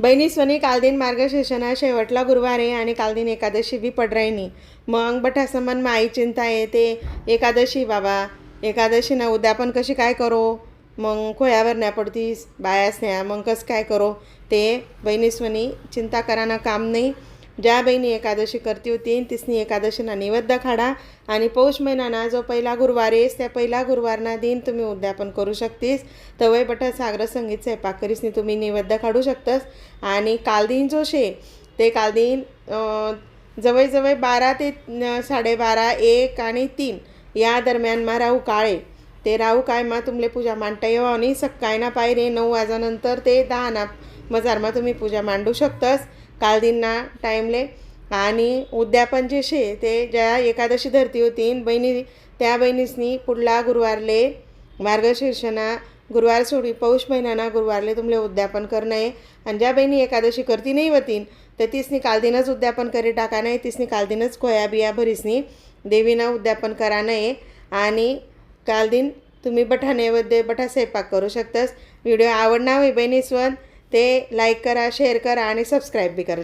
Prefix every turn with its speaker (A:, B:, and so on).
A: बहिणी स्वनी कालदीन मार्गशीर्षणा शेवटला गुरुवार आहे आणि कालदीन एकादशी बी पडरायनी मग बठासमन माई चिंता येते. एकादशी बाबा. एकादशी ना उद्यापन कशी काय करो? मग खोयावर न्या पडतीस. बायास न्या मग कसं काय करो? ते बहिणी स्वनी चिंता कराना काम नाही. ज्या बहिणी एकादशी करती होती तिसनी एकादशीना निवेद्य खाडा आणि पौष महिनाना जो पहिला गुरुवार येस त्या पहिला गुरुवारना दिन तुम्ही उद्यापन करू शकतीस. तवय बटा सागर संगीत स्वयंपाकरीसनी तुम्ही निवेद्य काढू शकतस. आणि कालदीन जो शे ते कालदीन जवळजवळ बारा ते साडेबारा एक आणि तीन या दरम्यान मा राहू काळे. ते राहू काय मा तुमले पूजा मांडता येवा आणि सकाळीना पायरे नऊ वाजानंतर ते दहा ना मजारमा तुम्ही पूजा मांडू शकतस. कालदीनना टाईमले. आणि उद्यापन जे शे ते ज्या एकादशी धरती होती बहिणी त्या बहिणीसनी पुढला गुरुवारले मार्गशीर्षणा गुरुवार सोडी पौष महिन्याना गुरुवारले तुमले उद्यापन करणं आहे. आणि ज्या बहिणी एकादशी करती नाही होतीन तर तिसनी कालदिनच उद्यापन करी टाका नाही तिसनी कालदिनच खोया बिया भरीसनी देवीनं उद्यापन करा नाही आणि कालदिन तुम्ही बठा नैवेद्य बठा स्वयंपाक करू शकतास. व्हिडिओ आवडणार होई बहिणी ते लाईक करा शेअर करा आणि सबस्क्राईब बी करा